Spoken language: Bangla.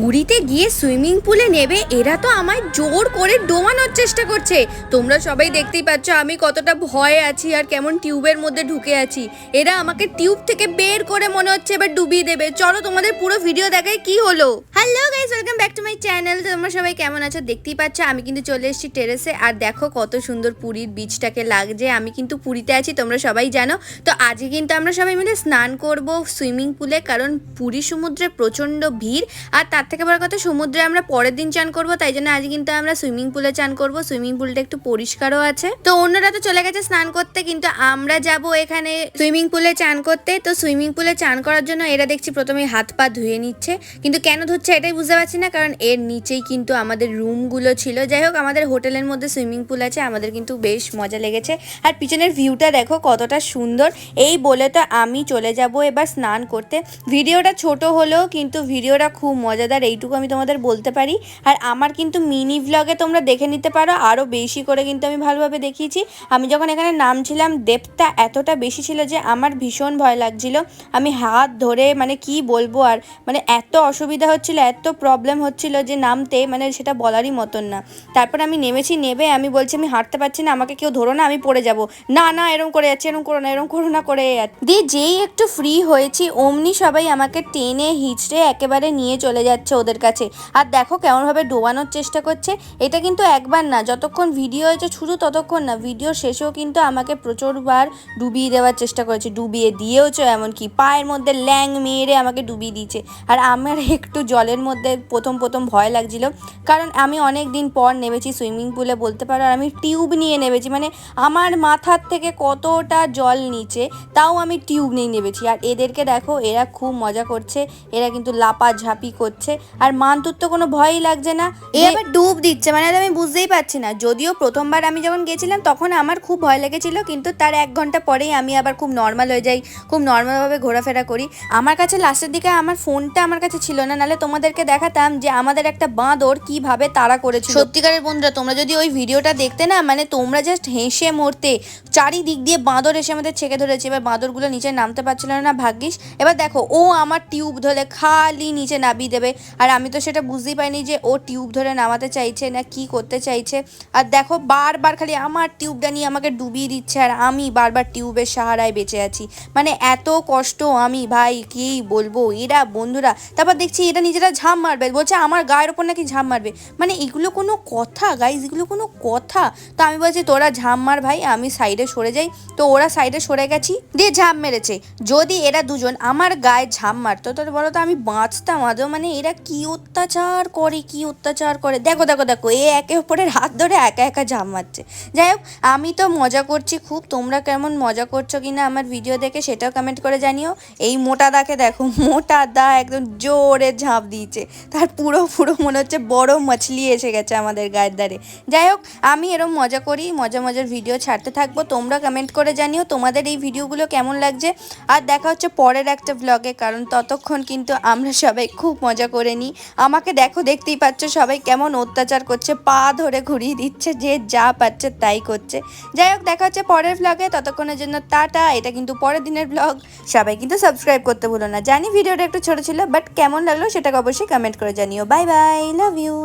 পুরীতে গিয়ে সুইমিং পুলে নেবে, এরা তো আমায় জোর করে ডোমানোর চেষ্টা করছে। তোমরা সবাই দেখতেই পাচ্ছ আমি কতটা ভয়ে আছি আর কেমন টিউবের মধ্যে ঢুকে আছি। এরা আমাকে টিউব থেকে বের করে মনে হচ্ছে এবার ডুবিয়ে দেবে। চলো তোমাদের পুরো ভিডিও দেখায় কি হলো। Hello guys welcome back to my channel তোমরা সবাই কেমন আছো? দেখতেই পাচ্ছ, আমি কিন্তু চলে এসেছি টেরেসে আর দেখো কত সুন্দর পুরীর বিচটাকে লাগছে। আমি কিন্তু পুরীতে আছি, তোমরা সবাই জানো। তো আজকে কিন্তু আমরা সবাই মিলে স্নান করব সুইমিং পুলে কারণ পুরী সমুদ্রে প্রচণ্ড ভিড়। আর তার থেকে বড় কথা, সমুদ্রে আমরা পরের দিন চান করব, তাই জন্য আজ কিন্তু আমরা সুইমিং পুলে চান করব। সুইমিং পুলটা একটু পরিষ্কারও আছে। তো অন্যরা তো চলে গেছে স্নান করতে, কিন্তু আমরা যাব এখানে সুইমিং পুলে চান করতে। তো সুইমিং পুলে চান করার জন্য এরা দেখছি প্রথমে হাত পা ধুয়ে নিচ্ছে। কিন্তু কেন ধুচ্ছে এটাই বুঝতে পারছি না, কারণ এর নিচেই কিন্তু আমাদের রুমগুলো ছিল। যাই হোক, আমাদের হোটেলের মধ্যে সুইমিং পুল আছে, আমাদের কিন্তু বেশ মজা লেগেছে। আর পিছনের ভিউটা দেখো কতটা সুন্দর। এই বলে তো আমি চলে যাব এবার স্নান করতে। ভিডিওটা ছোট হলেও কিন্তু ভিডিওটা খুব মজাদার, এইটুকু আমি তোমাদের বলতে পারি। আর আমার কিন্তু মিনি ভ্লগে তোমরা দেখে নিতে পারো আরও বেশি করে কিন্তু আমি ভালোভাবে দেখিয়েছি। আমি যখন এখানে নামছিলাম ডেপটা এতটা বেশি ছিল যে আমার ভীষণ ভয় লাগছিল। আমি হাত ধরে মানে কি বলব আর মানে এত অসুবিধা হচ্ছিল এত প্রবলেম হচ্ছিল যে নামতে মানে সেটা বলারই মতন না। তারপর আমি নেমেছি নেবে আমি বলছি, আমি হাঁটতে পারছি না, আমাকে কেউ ধরো না, আমি পড়ে যাব। না না, এরম করে যাচ্ছে, এরম করো না, এরম করো না, করে। দিয়ে যেই একটু ফ্রি হয়েছি, অমনি সবাই আমাকে টেনে হিচড়ে একেবারে নিয়ে চলে যাচ্ছে ওদের কাছে। আর দেখো কেমনভাবে ডোবানোর চেষ্টা করছে। এটা কিন্তু একবার না, যতক্ষণ ভিডিও হয়েছে শুধু ততক্ষণ না ভিডিও শেষেও কিন্তু আমাকে প্রচুরবার ডুবিয়ে দেওয়ার চেষ্টা করেছে। ডুবিয়ে দিয়েওছে এমনকি পায়ের মধ্যে ল্যাং মেরে আমাকে ডুবিয়ে দিয়েছে। আর আমার একটু জলের মধ্যে প্রথম প্রথম ভয় লাগছিল। কারণ আমি অনেক দিন পর নেমেছি সুইমিং পুলে বলতে পারো, আর আমি টিউব নিয়ে নেমেছি। মানে আমার মাথার থেকে কতটা জল নিচে, তাও আমি টিউব নিয়ে নেমেছি। আর এদেরকে দেখো, এরা খুব মজা করছে, এরা কিন্তু লাপা ঝাঁপি করছে, আর মান্তুর তো কোনো ভয়ই লাগছে না। এ আবার ডুব দিচ্ছে মানে আমি বুঝতেই পারছি না। যদিও প্রথমবার আমি যখন গেছিলাম, তখন আমার খুব ভয় লেগেছিল, কিন্তু তার এক ঘণ্টা পরেই আমি আবার খুব নর্মাল হয়ে যাই, খুব নর্মালভাবে ঘোরাফেরা করি। আমার কাছে লাস্টের দিকে আমার ফোনটা আমার কাছে ছিল না নালে তোমাদেরকে দেখাতাম যে আমাদের একটা বাঁদর কীভাবে তাড়া করেছিল। সত্যিকারের বন্ধুরা, তোমরা যদি ওই ভিডিওটা দেখতে না মানে তোমরা জাস্ট হেসে মরতে, চারিদিক দিয়ে বাঁদর এসে আমাদের ছেঁকে ধরেছে। এবার বাঁদরগুলো নিচে নামতে পারছিল না ভাগ্যিস। এবার দেখো, ও আমার টিউব ধরে খালি নিচে নামিয়ে দেবে। আর আমি তো সেটা বুঝতেই পারিনি যে ও টিউব ধরে নামাতে চাইছে না কি করতে চাইছে। আর দেখো, বারবার খালি আমার টিউবটা নিয়ে আমাকে ডুবিয়ে দিচ্ছে, আর আমি বারবার টিউবের সাহারায় বেঁচে আছি। মানে এত কষ্ট আমি, ভাই, কি বলব? এরা বন্ধুরা, তারপর দেখছি এটা নিজেরা ঝাঁপ মারবে, বলছে আমার গায়ের ওপর নাকি ঝাঁপ মারবে। মানে এগুলো কোনো কথা গাইজ এগুলো কোনো কথা। তো আমি বলছি, তোরা ঝাঁপ মার ভাই, আমি সাইডে সরে যাই। তো ওরা সাইডে সরে গেছি, দিয়ে ঝাঁপ মেরেছে। যদি এরা দুজন আমার গায়ে ঝাঁপ মারতো তো বলো তো আমি বাঁচতাম আদৌ? মানে এরা কি অত্যাচার করে, কি অত্যাচার করে? দেখো দেখো দেখো, এ একে অপরের হাত ধরে একা একা ঝাঁপ মারছে। যাই হোক, আমি তো মজা করছি খুব। তোমরা কেমন মজা করছ কিনা আমার ভিডিও দেখে, সেটাও কমেন্ট করে জানিও। এই মোটা দাকে দেখো, মোটা দা একদম জোরে ঝাঁপ দিয়েছে। তার পুরো পুরো মনে হচ্ছে বড় মাছলি এসে গেছে আমাদের গায়ের ধারে যাই হোক, আমি এরম মজা করি, মজা মজার ভিডিও ছাড়তে থাকব। তোমরা কমেন্ট করে জানিও তোমাদের এই ভিডিওগুলো কেমন লাগছে। আর দেখা হচ্ছে পরের একটা ব্লগে কারণ ততক্ষণ কিন্তু আমরা সবাই খুব মজা করে নিই। আমাকে দেখো, দেখতেই পাচ্ছ সবাই কেমন অত্যাচার করছে, পা ধরে ঘুরিয়ে দিচ্ছে, যে যা পাচ্ছে তাই করছে। যাই হোক, দেখা হচ্ছে পরের ব্লগে ততক্ষণের জন্য টাটা। এটা কিন্তু পরের দিনের ব্লগ সবাই কিন্তু সাবস্ক্রাইব করতে ভুলো না। জানি ভিডিওটা একটু ছোট ছিল বাট কেমন লাগল সেটাকে অবশ্যই কমেন্ট করে জানিও। Bye bye love you